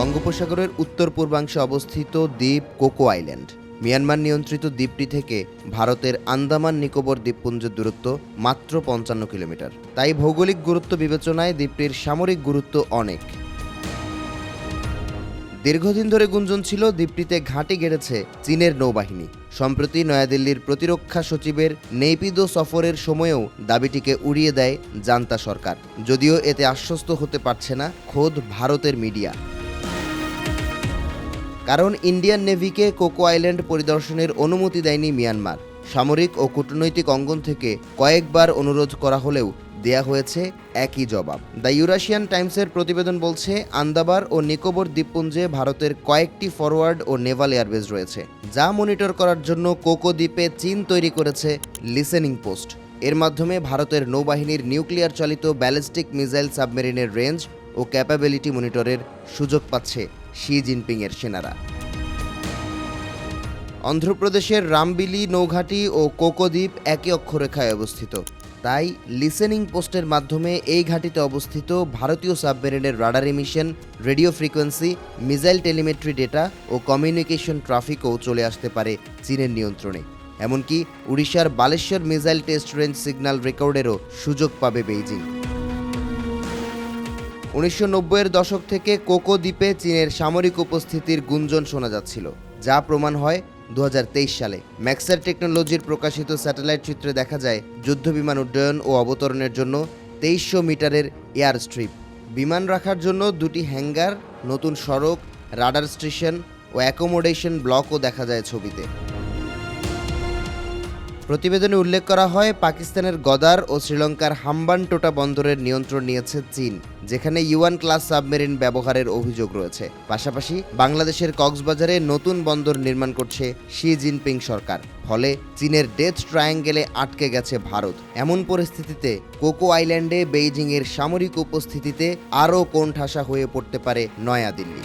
বঙ্গোপসাগরের উত্তর পূর্বাংশে অবস্থিত দ্বীপ কোকো আইল্যান্ড। মিয়ানমার নিয়ন্ত্রিত দ্বীপটি থেকে ভারতের আন্দামান নিকোবর দ্বীপপুঞ্জের দূরত্ব মাত্র পঞ্চান্ন কিলোমিটার। তাই ভৌগোলিক গুরুত্ব বিবেচনায় দ্বীপটির সামরিক গুরুত্ব অনেক। দীর্ঘদিন ধরে গুঞ্জন ছিল দ্বীপটিতে ঘাঁটি গেড়েছে চীনের নৌবাহিনী। সম্প্রতি নয়াদিল্লির প্রতিরক্ষা সচিবের নেইপিদো সফরের সময়েও দাবিটিকে উড়িয়ে দেয় জান্তা সরকার। যদিও এতে আশ্বস্ত হতে পারছে না খোদ ভারতের মিডিয়া। কারণ ইন্ডিয়ান নেভিকে কোকো আইল্যান্ড পরিদর্শনের অনুমতি দেয়নি মিয়ানমার। সামরিক ও কূটনৈতিক অঙ্গন থেকে কয়েকবার অনুরোধ করা হলেও দেয়া হয়েছে একই জবাব। দ্য ইউরাশিয়ান টাইমসের প্রতিবেদন বলছে আন্দাবার ও নিকোবর দ্বীপপুঞ্জে ভারতের কয়েকটি ফরওয়ার্ড ও নেভাল এয়ারবেস রয়েছে, যা মনিটর করার জন্য কোকো দ্বীপে চীন তৈরি করেছে লিসেনিং পোস্ট। এর মাধ্যমে ভারতের নৌবাহিনীর নিউক্লিয়ার চালিত ব্যালিস্টিক মিসাইল সাবমেরিনের রেঞ্জ ও ক্যাপাবিলিটি মনিটরের সুযোগ পাচ্ছে। শি জিনপিংয়ের সেনারা। অন্ধ্রপ্রদেশের রামবিলি, নৌঘাটি ও কোকোদ্বীপ একই অক্ষরেখায় অবস্থিত। তাই লিসেনিং পোস্টের মাধ্যমে এই ঘাঁটিতে অবস্থিত ভারতীয় সাবমেরিনের radar emission radio frequency, missile telemetry data ও কমিউনিকেশন ট্রাফিকও চলে আসতে পারে চীনের নিয়ন্ত্রণে। এমনকি উড়িষ্যার Baleshwar missile test range signal রেকর্ডেরও সুযোগ পাবে বেইজিং। উনিশশো নব্বইয়ের দশক থেকে কোকো দ্বীপে চীনের সামরিক উপস্থিতির গুঞ্জন শোনা যাচ্ছিল, যা প্রমাণ হয় দু হাজার তেইশ সালে। ম্যাক্সার টেকনোলজির প্রকাশিত স্যাটেলাইট চিত্রে দেখা যায় যুদ্ধবিমান উড্ডয়ন ও অবতরণের জন্য তেইশশো মিটারের এয়ার স্ট্রিপ। বিমান রাখার জন্য দুটি হ্যাঙ্গার, নতুন সড়ক, রাডার স্টেশন ও অ্যাকোমোডেশন ব্লকও দেখা যায় ছবিতে। প্রতিবেদনে উল্লেখ করা হয়, পাকিস্তানের গদার ও শ্রীলঙ্কার হাম্বানটোটা বন্দরের নিয়ন্ত্রণ নিয়েছে চীন, যেখানে ইউয়ান ক্লাস সাবমেরিন ব্যবহারের অভিযোগ রয়েছে। পাশাপাশি বাংলাদেশের কক্সবাজারে নতুন বন্দর নির্মাণ করছে শি জিনপিং সরকার। ফলে চীনের ডেথ ট্রায়াঙ্গেলে আটকে গেছে ভারত। এমন পরিস্থিতিতে কোকো আইল্যান্ডে বেইজিংয়ের সামরিক উপস্থিতিতে আরও কোণঠাসা হয়ে পড়তে পারে নয়াদিল্লি।